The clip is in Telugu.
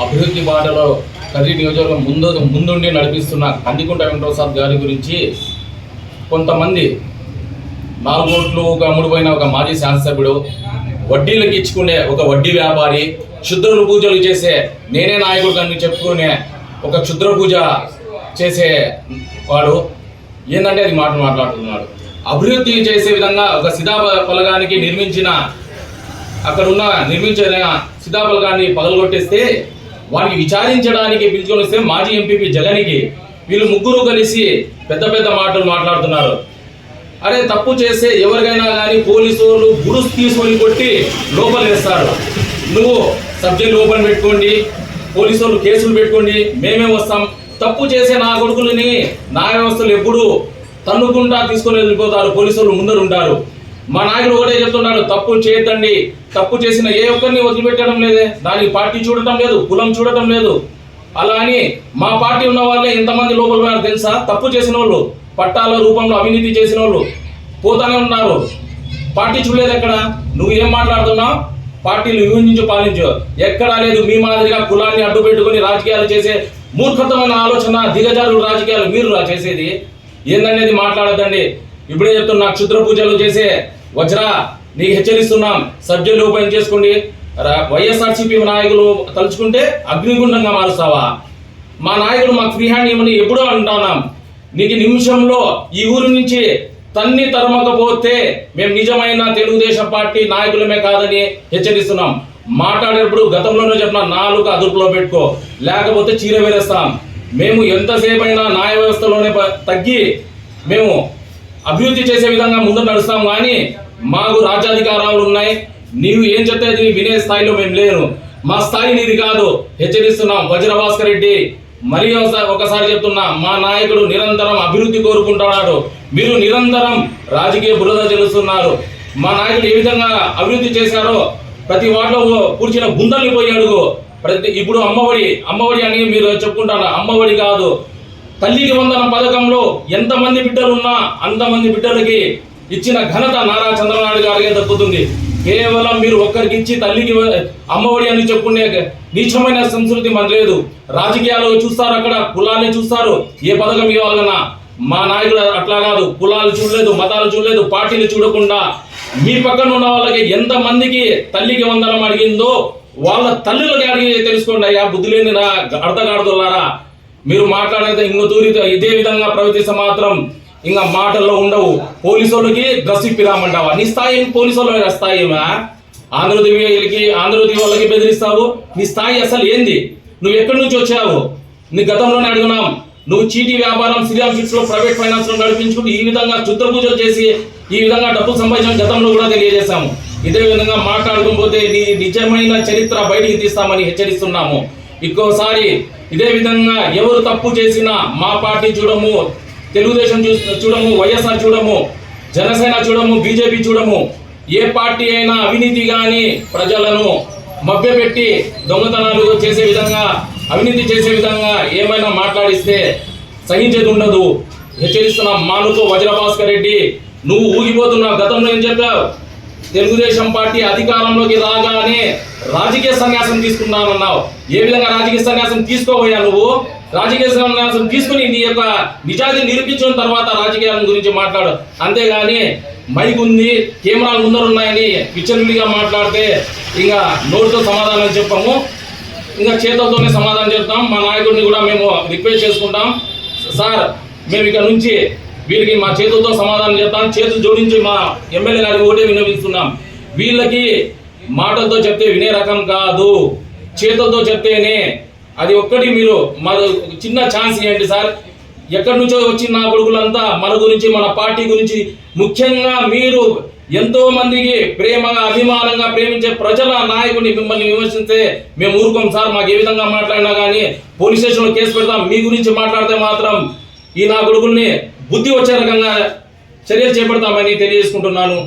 అభివృద్ధి బాటలో కదిరి నియోజకవర్గం ముందు ముందుండి నడిపిస్తున్న కందికుంట వెంకటప్రసాద్ గారి గురించి కొంతమంది నాలుగు కోట్లు ఒక అమ్ముడుపోయిన ఒక మాజీ శాసనసభ్యుడు వడ్డీలకు ఇచ్చుకునే ఒక వడ్డీ వ్యాపారి క్షుద్ర పూజలు చేసే నేనే నాయకుడు అని చెప్పుకునే ఒక క్షుద్ర పూజ చేసే వాడు ఏంటంటే అది మాట మాట్లాడుతున్నాడు. అభివృద్ధి చేసే విధంగా ఒక సిదా పలగానికి నిర్మించిన అక్కడ ఉన్న నిర్మించిన సీతాఫలకాన్ని పగలగొట్టేస్తే వారికి విచారించడానికి పిలుచుకొని వస్తే మాజీ ఎంపీపీ జగన్కి వీళ్ళు ముగ్గురు కలిసి పెద్ద పెద్ద మాటలు మాట్లాడుతున్నారు. అరే తప్పు చేస్తే ఎవరికైనా కానీ పోలీసు వాళ్ళు గుడుసు తీసుకొని కొట్టి లోపల వేస్తారు. నువ్వు సబ్జెక్ట్ ఓపెన్ పెట్టుకోండి పోలీసు వాళ్ళు కేసులు పెట్టుకోండి మేమే వస్తాం. తప్పు చేసే నా కొడుకులని న్యాయ వ్యవస్థలు ఎప్పుడు తన్నుకుంటా తీసుకొని వెళ్ళిపోతారు పోలీసులు ముందరు ఉంటారు మా నాయకుడు ఒకటే చెప్తున్నాడు తప్పు చేయొద్దండి. తప్పు చేసిన ఏ ఒక్కరిని వదిలిపెట్టడం లేదే. దానికి పార్టీ చూడటం లేదు కులం చూడటం లేదు. అలా అని మా పార్టీ ఉన్న వాళ్ళే ఇంతమంది లోపల పోయారు తెలుసా? తప్పు చేసిన వాళ్ళు పట్టాల రూపంలో అవినీతి చేసిన వాళ్ళు పోతానే ఉన్నారు. పార్టీ చూడలేదు ఎక్కడ? నువ్వు ఏం మాట్లాడుతున్నావు? పార్టీలు విభజించు పాలించు. ఎక్కడా లేదు మీ మాదిరిగా కులాన్ని అడ్డు పెట్టుకుని రాజకీయాలు చేసే మూర్ఖతమైన ఆలోచన దిగజారు రాజకీయాలు మీరు రా చేసేది. ఏందనేది మాట్లాడద్దండి. ఇప్పుడే చెప్తున్నా క్షుద్ర పూజలు చేసే వజ్రా నీకు హెచ్చరిస్తున్నాం. సబ్జెక్ట్ ఓపెన్ చేసుకోండి. వైఎస్ఆర్సీపీ నాయకులు తలుచుకుంటే అగ్నిగుండంగా మారుస్తావా? మా నాయకులు మాకు ఫ్రీ హ్యాండ్ ఇవ్వని ఎప్పుడూ అంటున్నాం. నీకు నిమిషంలో ఈ ఊరు నుంచి తన్ని తరమకపోతే మేము నిజమైన తెలుగుదేశం పార్టీ నాయకులమే కాదని హెచ్చరిస్తున్నాం. మాట్లాడేటప్పుడు గతంలోనే చెప్పిన నాలుగు అదుపులో పెట్టుకో. లేకపోతే చీర వేరేస్తాం. మేము ఎంతసేపైనా న్యాయ వ్యవస్థలోనే తగ్గి మేము అభివృద్ధి చేసే విధంగా ముందు నడుస్తాం కానీ మాకు రాజ్యాధికారాలు ఉన్నాయి. నీవు ఏం చెప్తే వినే స్థాయిలో మేము లేను మా స్థాయి నీది కాదు. హెచ్చరిస్తున్నాం. వజ్రభాస్కర్ రెడ్డి మరి ఒకసారి ఒకసారి చెప్తున్నా మా నాయకుడు నిరంతరం అభివృద్ధి కోరుకుంటున్నాడు. మీరు నిరంతరం రాజకీయ బురద చెల్లుస్తున్నారు మా నాయకుడు ఏ విధంగా అభివృద్ధి చేశారో ప్రతి వాటిలో కూర్చిన గుండల్ని పోయి అడుగు. ప్రతి ఇప్పుడు అమ్మఒడి అమ్మఒడి అని మీరు చెప్పుకుంటారు? అమ్మఒడి కాదు. తల్లికి వందన పథకంలో ఎంతమంది బిడ్డలు ఉన్నా అంతమంది బిడ్డలకి ఇచ్చిన ఘనత నారా చంద్రనాయుడు గారికి దక్కుతుంది. కేవలం మీరు ఒక్కరికి ఇచ్చి తల్లికి అమ్మఒడి అని చెప్పుకునే నీచమైన సంస్కృతి మన లేదు. రాజకీయాలు చూస్తారు అక్కడ కులాన్ని చూస్తారు. ఏ పథకం ఇవ్వాలన్నా మా నాయకుడు అట్లా కాదు. కులాలు చూడలేదు మతాలు చూడలేదు పార్టీలు చూడకుండా మీ పక్కన ఉన్న వాళ్ళకి ఎంతమందికి తల్లికి వందనం అడిగిందో వాళ్ళ తల్లులకి అడిగి తెలుసుకోండి అయ్యా. బుద్ధి లేని నా మీరు మాట్లాడేది ఇంకో తూరి ఇదే విధంగా ప్రవర్తిస్తే మాత్రం ఇంకా మాటల్లో ఉండవు. పోలీసు వాళ్ళకి డ్రెస్ ఇప్పిరామంటావా? నీ స్థాయి ఏం పోలీసు వాళ్ళ స్థాయి ఏమా? ఆంధ్రదేవికి ఆంధ్రదేవి వాళ్ళకి బెదిరిస్తావు? నీ స్థాయి అసలు ఏంది? నువ్వు ఎక్కడి నుంచి వచ్చావు? నీ గతంలోనే అడుగున్నాం నువ్వు చీటీ వ్యాపారం శ్రీరామ్ ఫిట్స్లో ప్రైవేట్ ఫైనాన్స్లో నడిపించుకుంటూ ఈ విధంగా చుత్ర పూజలు చేసి ఈ విధంగా డబ్బు సంపాదించిన గతంలో కూడా తెలియజేశాము. ఇదే విధంగా మాట్లాడుకోకపోతే నీ నిజమైన చరిత్ర బయటికి తీస్తామని హెచ్చరిస్తున్నాము. ఇంకోసారి ఇదే విధంగా ఎవరు తప్పు చేసినా మా పార్టీ చూడము తెలుగుదేశం చూ- చూడము వైఎస్ఆర్ చూడము జనసేన చూడము బీజేపీ చూడము. ఏ పార్టీ అయినా అవినీతి కానీ ప్రజలను మభ్యపెట్టి దొంగతనాలు చేసే విధంగా అవినీతి చేసే విధంగా ఏమైనా మాట్లాడిస్తే సహించేది ఉండదు. హెచ్చరిస్తున్నాం మానుతో వజ్రభాస్కర్ రెడ్డి నువ్వు ఊగిపోతున్నావు గతంలో ఏం చెప్పావు? తెలుగుదేశం పార్టీ అధికారంలోకి రాగానే రాజకీయ సన్యాసం తీసుకున్నానన్నావు ఏ విధంగా రాజకీయ సన్యాసం తీసుకోబోయా నువ్వు? రాజకీయ సన్యాసం తీసుకుని నీ యొక్క నిజాయితీ నిరూపించిన తర్వాత రాజకీయాల గురించి మాట్లాడు. అంతేగాని మైక్ ఉంది కెమెరాలు ముందర ఉన్నాయని విచ్చలవిడిగా మాట్లాడితే ఇంకా నోటితో సమాధానం చెప్పాము. ఇంకా చేతులతోనే సమాధానం చెప్తాం. మా నాయకుడిని కూడా మేము రిక్వెస్ట్ చేసుకుంటాం. సార్ మేము ఇక్కడ నుంచి వీరికి మా చేతులతో సమాధానం చెప్తాం చేతులు జోడించి మా ఎమ్మెల్యే గారికి ఒకటే విన్నవిస్తున్నాం. వీళ్ళకి మాటలతో చెప్తే వినే రకం కాదు. చేతులతో చెప్తేనే అది ఒక్కటి మీరు మరి చిన్న ఛాన్స్ ఇవ్వండి సార్. ఎక్కడి నుంచో వచ్చిన నా కొడుకులంతా మన గురించి మన పార్టీ గురించి ముఖ్యంగా మీరు ఎంతో మందికి ప్రేమగా అభిమానంగా ప్రేమించే ప్రజల నాయకుడిని మిమ్మల్ని విమర్శిస్తే మేము ఊరుకోం సార్. మాకు ఏ విధంగా మాట్లాడినా కానీ పోలీస్ స్టేషన్లో కేసు పెడతాం. మీ గురించి మాట్లాడితే మాత్రం ఈ నా కొడుకుల్ని బుద్ధి వచ్చే రకంగా చర్యలు చేపడతామని తెలియజేసుకుంటున్నాను.